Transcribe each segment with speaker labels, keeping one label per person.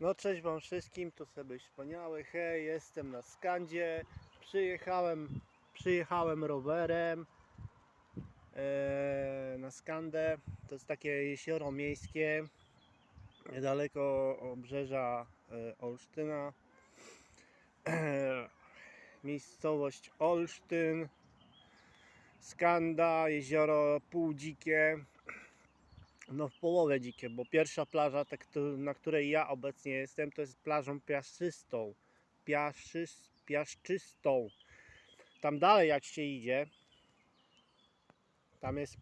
Speaker 1: No cześć wam wszystkim, tu sobie wspaniały, hej, jestem na Skandzie, przyjechałem, przyjechałem rowerem e, na Skandę, to jest takie jezioro miejskie, niedaleko obrzeża e, Olsztyna, miejscowość Olsztyn, Skanda, jezioro półdzikie, no w połowę dzikie, bo pierwsza plaża, na której ja obecnie jestem, to jest plażą piaszczystą. Piaszczys, piaszczystą. Tam dalej jak się idzie, tam jest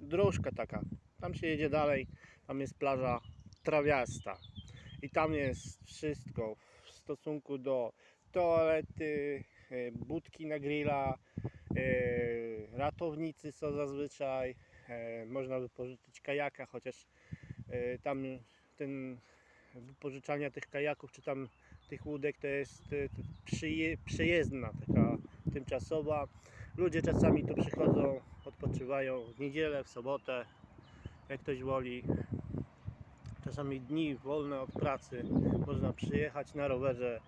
Speaker 1: dróżka taka. Tam się jedzie dalej, tam jest plaża trawiasta. I tam jest wszystko w stosunku do toalety, e, budki na grilla, e, ratownicy są zazwyczaj, można wypożyczyć kajaka, chociaż e, tam ten wypożyczania tych kajaków czy tam tych łódek to jest e, przejezdna, taka tymczasowa. Ludzie czasami tu przychodzą, odpoczywają w niedzielę, w sobotę, jak ktoś woli. Czasami dni wolne od pracy można przyjechać na rowerze,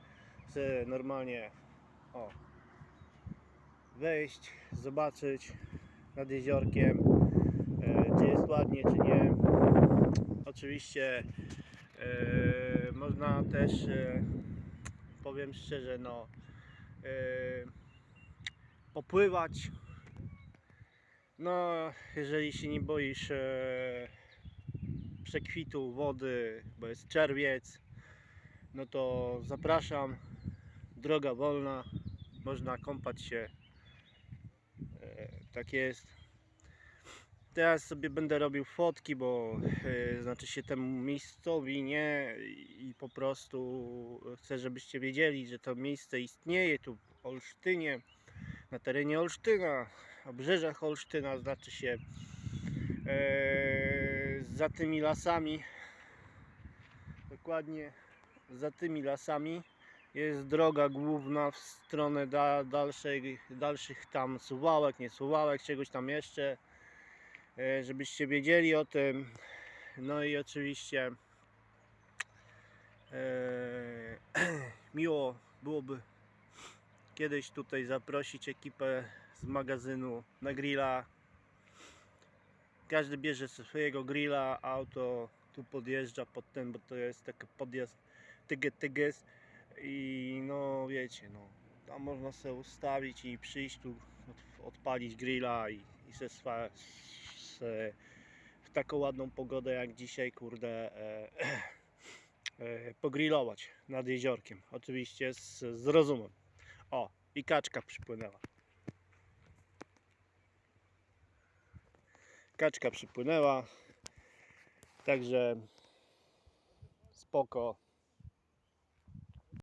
Speaker 1: normalnie o, wejść, zobaczyć nad jeziorkiem, e, czy nie. Oczywiście e, można też, e, powiem szczerze, no, e, popływać. No, jeżeli się nie boisz przekwitu wody, bo jest czerwiec, no to zapraszam. Droga wolna, można kąpać się. E, tak jest. Teraz sobie będę robił fotki, bo e, znaczy się temu miejscowi nie i po prostu chcę, żebyście wiedzieli, że to miejsce istnieje tu w Olsztynie, na terenie Olsztyna, obrzeżach Olsztyna, znaczy się e, za tymi lasami, dokładnie za tymi lasami jest droga główna w stronę da, dalszej, dalszych tam suwałek, nie suwałek, czegoś tam jeszcze, żebyście wiedzieli o tym. No i oczywiście e, miło byłoby kiedyś tutaj zaprosić ekipę z magazynu na grilla. Każdy bierze swojego grilla, auto tu podjeżdża pod ten, bo to jest taki podjazd tyget tyges i no wiecie, no tam można sobie ustawić i przyjść tu, od- odpalić grilla i, i se, se w taką ładną pogodę jak dzisiaj, kurde, e, e, pogrillować nad jeziorkiem. Oczywiście z, z rozumem. O, i kaczka przypłynęła. Kaczka przypłynęła. Także spoko.